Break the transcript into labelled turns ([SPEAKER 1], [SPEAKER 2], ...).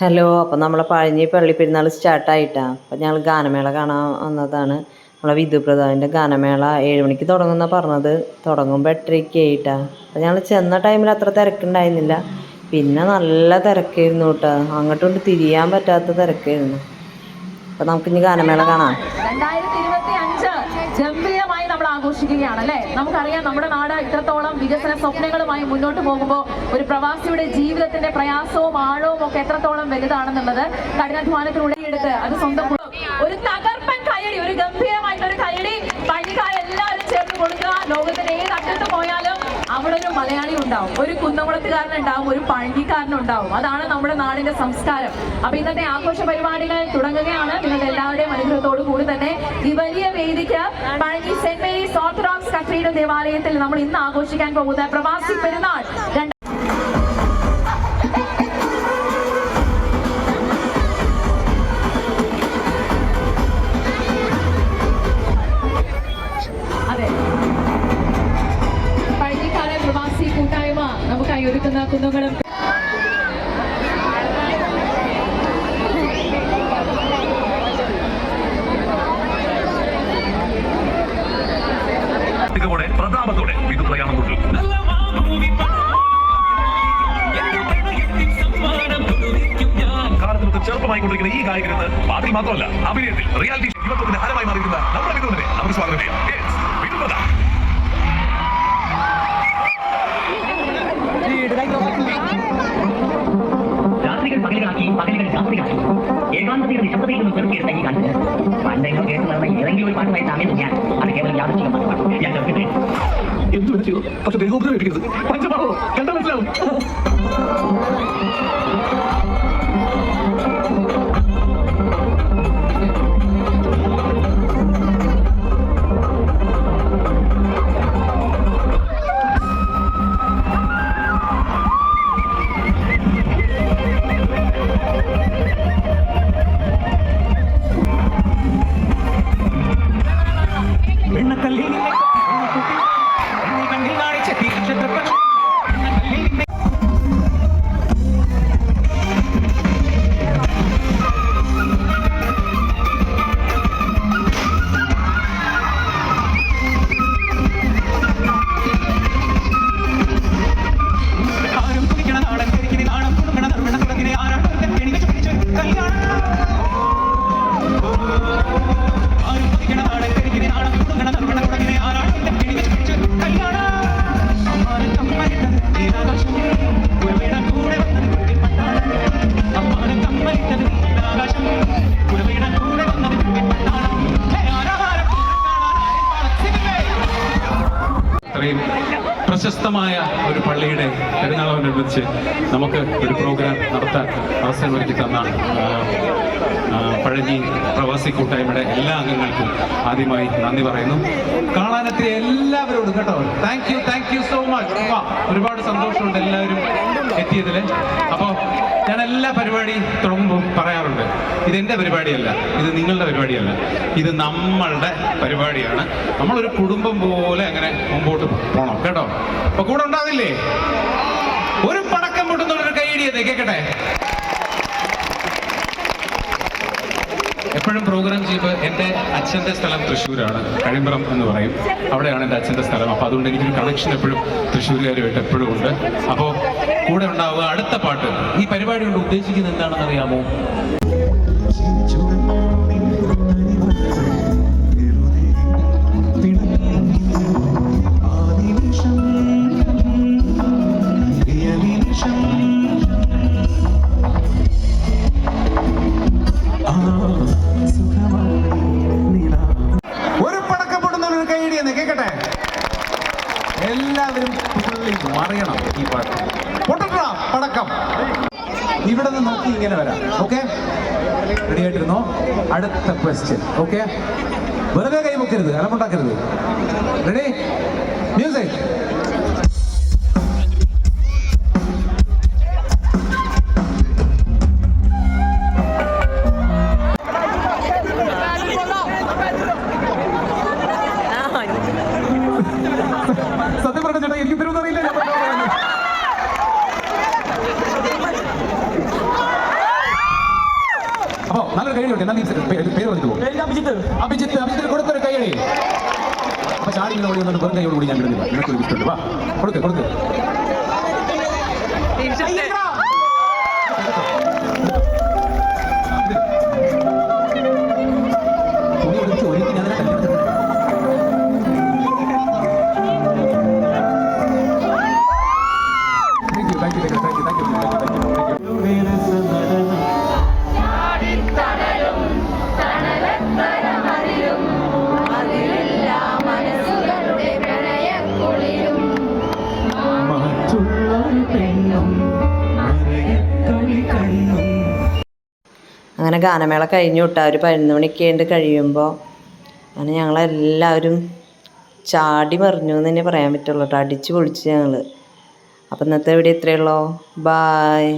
[SPEAKER 1] Hello അപ്പം നമ്മളെ പഴഞ്ഞി പള്ളി പെരുന്നാൾ സ്റ്റാർട്ടായിട്ടാണ് അപ്പം ഞങ്ങൾ ഗാനമേള കാണാൻ വന്നതാണ്. നമ്മളെ വിധുപ്രതാവിന്റെ ഗാനമേള ഏഴ് മണിക്ക് തുടങ്ങുന്ന പറഞ്ഞത്. തുടങ്ങുമ്പോൾ എട്ടരയ്ക്ക് ആയിട്ടാ അപ്പം ഞങ്ങൾ ചെന്ന ടൈമിൽ അത്ര തിരക്കുണ്ടായിരുന്നില്ല. പിന്നെ നല്ല തിരക്കായിരുന്നു കേട്ടോ. അങ്ങോട്ടും തിരിയാൻ പറ്റാത്ത തിരക്കായിരുന്നു. അപ്പം നമുക്കിനി ഗാനമേള കാണാം.
[SPEAKER 2] ആഘോഷിക്കുകയാണ് അല്ലെ നമുക്കറിയാം നമ്മുടെ നാട് ഇത്രത്തോളം വികസന സ്വപ്നങ്ങളുമായി മുന്നോട്ട് പോകുമ്പോൾ ഒരു പ്രവാസിയുടെ ജീവിതത്തിന്റെ പ്രയാസവും ആഴവും ഒക്കെ എത്രത്തോളം വലുതാണെന്നുള്ളത് കഠിനാധ്വാനത്തിലൂടെ എടുത്ത് അത് സ്വന്തം ഒരു തകർപ്പൻ കൈയടി ഒരു ഗംഭീരമായിട്ടുള്ള ഒരു കൈയടി എല്ലാവരും ചേർന്ന് കൊടുക്കുക. ലോകത്തിന് ഏത് അറ്റത്ത് പോയാലും അവിടെ ഒരു മലയാളി ഉണ്ടാവും. ഒരു കുന്നംകുളത്തുകാരൻ ഉണ്ടാവും ഒരു പഴങ്ങിക്കാരൻ ഉണ്ടാവും. അതാണ് നമ്മുടെ നാടിന്റെ സംസ്കാരം. അപ്പൊ ഇന്നത്തെ ആഘോഷ പരിപാടികൾ തുടങ്ങുകയാണ്. നിങ്ങളുടെ എല്ലാവരുടെയും അനുഗ്രഹത്തോടു കൂടി തന്നെ ഈ വലിയ വേദിക്ക് Pazhanji Saint Mary's Orthodox Cathedral ദേവാലയത്തിൽ നമ്മൾ ഇന്ന് ആഘോഷിക്കാൻ പോകുന്ന പ്രവാസി പെരുന്നാൾ. ഒരുക്കുന്ന കുന്നുകളും
[SPEAKER 3] പ്രതാപത്തോടെ ഇത് പ്രയാണം കാലത്തിനൊത്ത് ചെറുപ്പമായി കൊണ്ടിരിക്കുന്ന ഈ ഗായകരത്ത് പാട്ടിൽ മാത്രമല്ല അഭിനയത്തിൽ റിയാലിറ്റി യുവത്വത്തിന്റെ ഹരമായി മാറിയിരിക്കുന്ന നമ്മുടെ വിധുവിനെ നമുക്ക് സ്വാഗതം ചെയ്യാം.
[SPEAKER 4] രാത്രികൾ പകലുകളാക്കി പകലുകൾ രാത്രികളാക്കി. ഏകാന്തതയുടെ നിശബ്ദതയിൽ നിന്ന് പെറുക്കിയെടുത്ത ഈ കാണിച്ചത് പണ്ടെങ്കിലും കേട്ട് നടന്ന ഏതെങ്കിലും ഒരു പാട്ടുമായി താങ്ങുന്നു ഞാൻ. അത് കേവലം യാദൃശ്ചിക മാത്രമാണ് ഞാൻ കേൾക്കട്ടെ?
[SPEAKER 3] എന്ത് പറ്റിയോ പക്ഷെ ദേഹോപദ്രവം ഏൽപ്പിക്കരുത് പഞ്ചമാവോ കണ്ടാൽ മനസ്സിലാവും.
[SPEAKER 5] പ്രശസ്തമായ ഒരു പള്ളിയുടെ പെരുന്നാളോടനുബന്ധിച്ച് നമുക്ക് ഒരു പ്രോഗ്രാം നടത്താൻ അവസരം ഒരുക്കി തന്നാണ്. പഴഞ്ഞി പ്രവാസി കൂട്ടായ്മയുടെ എല്ലാ അംഗങ്ങൾക്കും ആദ്യമായി നന്ദി പറയുന്നു. കാണാനെത്തിയ എല്ലാവരോടും കേട്ടോ thank you thank you so much ഒരുപാട് സന്തോഷമുണ്ട് എല്ലാവരും എത്തിയതിൽ അപ്പോൾ ഞാൻ എല്ലാ പരിപാടി തുടങ്ങുമ്പോൾ പറയാറുണ്ട് ഇത് എന്റെ പരിപാടിയല്ല ഇത് നിങ്ങളുടെ പരിപാടിയല്ല ഇത് നമ്മളുടെ പരിപാടിയാണ്. നമ്മളൊരു കുടുംബം പോലെ അങ്ങനെ മുമ്പോട്ട് പോകണം കേട്ടോ? അപ്പൊ കൂടെ ഉണ്ടാവില്ലേ? ഒരു പടക്കം പൊട്ടുന്നൊരു കൈയിടിയത് കേക്കട്ടെ? എപ്പോഴും പ്രോഗ്രാം ചെയ്യുമ്പോൾ എന്റെ അച്ഛന്റെ സ്ഥലം തൃശ്ശൂരാണ് കഴിമ്പ്രം എന്ന് പറയും. അവിടെയാണ് എന്റെ അച്ഛന്റെ സ്ഥലം. അപ്പോൾ അതുകൊണ്ട് എനിക്കൊരു കണക്ഷൻ എപ്പോഴും തൃശ്ശൂരുകാരുമായിട്ട് എപ്പോഴും ഉണ്ട്. അപ്പോൾ കൂടെ ഉണ്ടാവുക. അടുത്ത പാട്ട്. ഈ പരിപാടി കൊണ്ട് ഉദ്ദേശിക്കുന്നത് എന്താണെന്ന് അറിയാമോ? ഒരു കേക്കട്ടെ? എല്ലാവരും മറിയണം ഈ പാട്ട്. പടക്കം ഇവിടെ നിന്ന് നോക്കി ഇങ്ങനെ വരാം. ഓക്കെ റെഡി ആയിട്ടിരുന്നോ? അടുത്ത ക്വസ്റ്റ്യൻ ഓക്കെ വെറുതെ കൈ വെക്കരുത് അലമുണ്ടാക്കരുത്. റെഡി മ്യൂസിക് അപ്പോ നല്ലൊരു കൈ നന്ദി പേര് പേര് പറഞ്ഞിട്ട് പോകും.
[SPEAKER 6] അഭിജിത്ത്.
[SPEAKER 5] അഭിജിത്ത് അഭിജിത്തിന് കൊടുത്തൊരു കൈയടി. അപ്പൊ ചാടി ഓടി വന്നിട്ട് വെറും കൈയോട് കൂടി ഞാൻ വിടുന്നില്ല. നിനക്കൊരു ഗിഫ്റ്റ് ഉണ്ട്. വാ കൊടുക്ക് കൊടുക്ക്. you, you, thank you,
[SPEAKER 1] അങ്ങനെ ഗാനമേള കഴിഞ്ഞു വിട്ടാൽ ഒരു പതിനൊന്ന് മണിക്കേണ്ട് കഴിയുമ്പോൾ അങ്ങനെ ഞങ്ങളെല്ലാവരും ചാടി മറിഞ്ഞു എന്ന് തന്നെ പറയാൻ പറ്റുള്ളൂ കേട്ടോ അടിച്ച് പൊളിച്ച് ഞങ്ങൾ അപ്പം ഇന്നത്തെ വീഡിയോ ഇത്രയേ ഉള്ളൂ. ബായ്